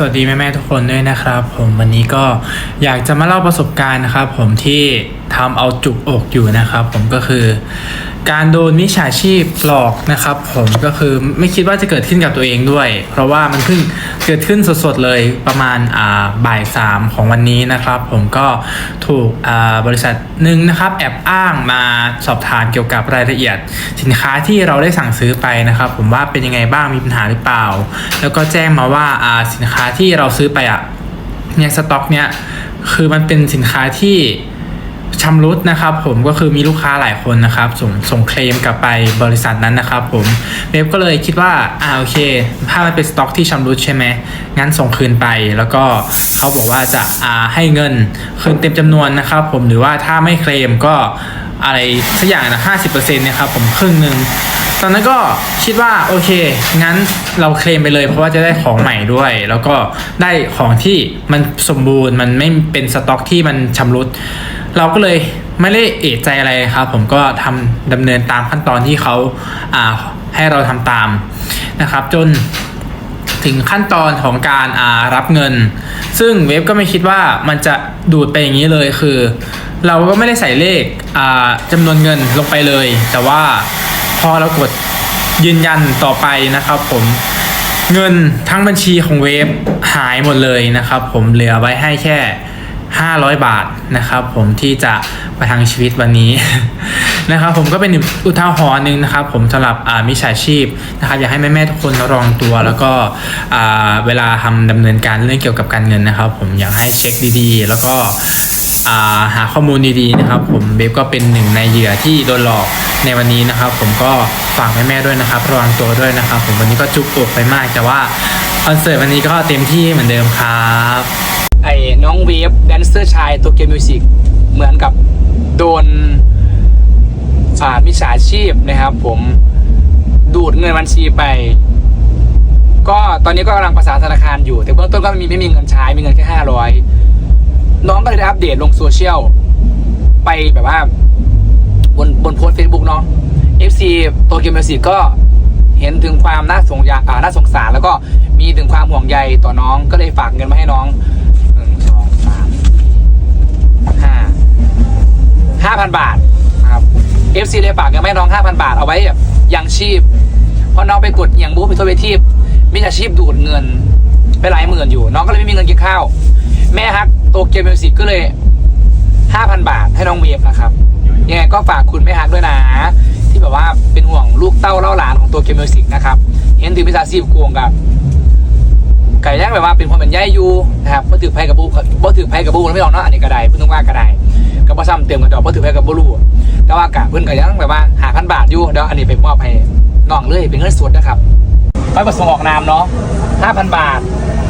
สวัสดีแม่ ๆ ทุกคนด้วยนะครับผมวันนี้ก็อยากจะมาเล่าประสบการณ์นะครับผมที่ทำเอาจุกอกอยู่นะครับผมก็คือ การโดนมิจฉาชีพหลอกนะครับ ผมก็คือไม่คิดว่าจะเกิดขึ้นกับตัวเองด้วย เพราะว่ามันเพิ่งเกิดขึ้นสดๆเลยประมาณอ่าบ่ายสามของวันนี้นะครับ ผมก็ถูกอ่าบริษัทหนึ่งนะครับ แอบอ้างมาสอบถามเกี่ยวกับรายละเอียด สินค้าที่เราได้สั่งซื้อไปนะครับ ผมว่าเป็นยังไงบ้างมีปัญหาหรือเปล่า แล้วก็แจ้งมาว่าอ่าสินค้าที่เราซื้อไปอะเนี่ยสต็อกเนี่ยคือมันเป็นสินค้าที่ ชำรุดนะครับผมก็คือมีลูกค้าหลายคนนะครับส่งส่งเคลมกลับไปบริษัทนั้นนะครับผมเว็บก็เลยคิดว่าอ่าโอเค ถ้ามันเป็นสต็อกที่ชำรุดใช่ไหมงั้นส่งคืนไป แล้วก็เขาบอกว่าจะอ่าให้เงินคืนเต็มจำนวนนะครับ ผมหรือว่าถ้าไม่เคลมก็อะไรสักอย่างนะห้าสิบเปอร์เซ็นต์นะครับผมครึ่งหนึ่ง ตอนนั้นก็คิดว่าโอเค งั้นเราเคลมไปเลย เพราะว่าจะได้ของใหม่ด้วย แล้วก็ได้ของที่มันสมบูรณ์มันไม่เป็นสต็อกที่มันชำรุด เราก็เลยไม่ได้เอะใจอะไรครับ ผมก็ทำดำเนินตามขั้นตอนที่เขาอ่าให้เราทำตามนะครับ จนถึงขั้นตอนของการอ่ารับเงิน ซึ่งเว็บก็ไม่คิดว่ามันจะดูดไปอย่างนี้เลยคือ เราก็ไม่ได้ใส่เลขอ่าจำนวนเงินลงไปเลย แต่ว่า พอเรากดยืนยันต่อไปนะครับผมเงินทั้งบัญชีของเว็บหายหมดเลยนะครับ ผมเหลือไว้ให้แค่ 500 บาทนะครับ ผมที่จะประทังชีวิตวันนี้นะครับ ผมก็เป็นอุทาหรณ์หนึ่งนะครับ ผมสำหรับมิจฉาชีพนะครับอยากให้แม่ๆทุกคนระวังตัว แล้วก็เวลาทำดำเนินการเรื่องเกี่ยวกับการเงินนะครับ ผมอยากให้เช็คดีๆ แล้วก็ หาข้อมูลดีๆนะครับ ผมเบฟก็เป็นหนึ่งในเหยื่อที่โดนหลอกในวันนี้นะครับ ผมก็ฝากแม่ๆด้วยนะครับระวังตัวด้วยนะครับ ผมวันนี้ก็จุกอกไปมาก แต่ว่าคอนเสิร์ตวันนี้ก็เต็มที่เหมือนเดิมครับไอ้น้องเวฟแดนเซอร์ชายตัวเกมมิวสิกเหมือนกับโดนอ่ามิจฉาชีพนะครับ ผมดูดเงินบัญชีไป ก็ตอนนี้ก็กำลังประสานธนาคารอยู่ แต่เบื้องต้นก็มีไม่มีเงินใช้มีเงินแค่ห้าร้อย น้องก็เลยได้อัปเดตลงโซเชียลไปแบบว่า บนบนโพสเฟซบุ๊กเนาะ FC ตัวเกมมิวสิกก็เห็นถึงความน่าสงยาอ่าน่าสงสาร แล้วก็มีถึงความห่วงใยต่อน้องก็เลยฝากเงินมาให้น้องหนึ่งสองสามห้าห้าพันบาทนะครับ FC เลยฝากเงินมาให้น้องห้าพันบาทเอาไว้แบบยังชีพเพราะน้องไปกดอย่างบู๊ไปโทรไปทีบมิจฉาชีพดูดเงินไปหลายหมื่นอยู่ น้องก็เลยไม่มีเงินกินข้าว แม่ฮัก โตเกียวมิวสิกก็เลยห้าพันบาทให้น้องเวฟนะครับยังไงก็ฝากคุณแม่ฮักด้วยนะ ที่แบบว่าเป็นห่วงลูกเต้าเล่าหลานของตัวเกมมิวสิกนะครับ เห็นถึงพิซาซีบกวงกับไก่ย่างแบบว่าเป็นคนเป็นย่ายอยูนะครับเพื่อถือไพ่กับบูเพื่อถือไพ่กับบูไม่ออกเนาะอันนี้ก็ได้เพื่อนว่ากระไดก็บ่ซ้ำเติมกันดอกเพื่อถือไพ่กับบูรูแต่ว่ากะเพื่อนก็ยังแบบว่าหาพันบาทอยู่เดี๋ยวอันนี้ไปมอบให้น้องเลยเป็นเงินสดนะครับไปประสงค์ออกนามเนาะห้าพันบาท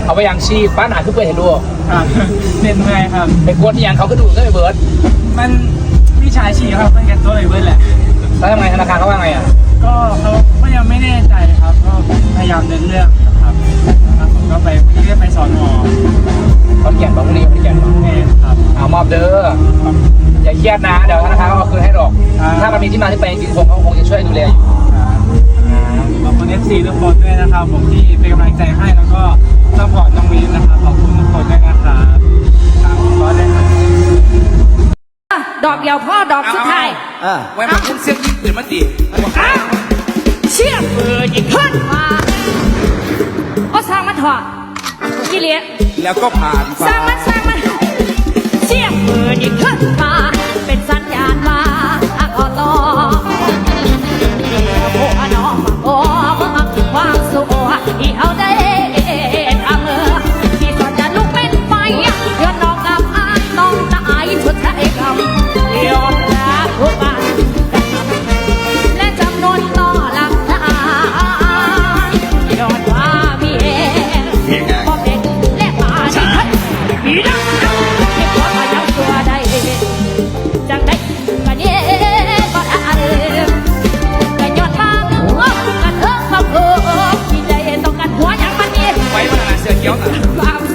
เอาไปยังชีพป้านหาทุกเพื่อนเห็นดูครับเล่นไงครับไปกดอหย่างเขาก็ดูก็ไปเบิร์ดมันวิชาชีพครับเป็นกันตัวเลยเว้ยแหละแล้วทำไงธนาคารเขาว่าไงอะก็เขาก็ยังไม่แน่ใจครับก็พยายามเดินเรื่องครับครับผมก็ไปเรียกไปสอนหอเขาเขียนบอกพรุ่งนี้เขาเขียนบอกแม่ครับเอามอบเด้ออย่าเครียดนะเดี๋ยวธนาคารเขาเอาคืนให้ดอกครับถ้ามันมีที่มาที่ไปจริงๆคงเขาคงจะช่วยดูแลอยู่ขอบคุณเอฟซีทุกคนด้วยนะครับผมที่เป็นกำลังใจให้แล้วก็ ซัพพอร์ตน้องวีนนะครับขอบคุณทุกคนด้วยนะครับตามผมก็ได้ครับดอกเดียวพ่อดอกสุดท้ายไว้ผมพุ่งเสียงยิงปืนมาตีอ้าวเชี่ยเบอร์ยิงขึ้นมาก็สร้างมันเถอดกิเลสแล้วก็ผ่านสร้างมันสร้างมันเชี่ยเบอร์ยิงขึ้นมา เสือเกี้ยวน่ะ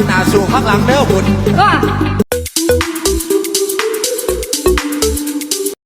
ข้างหน้าสู่ข้างหลังเด้อบุญ ก็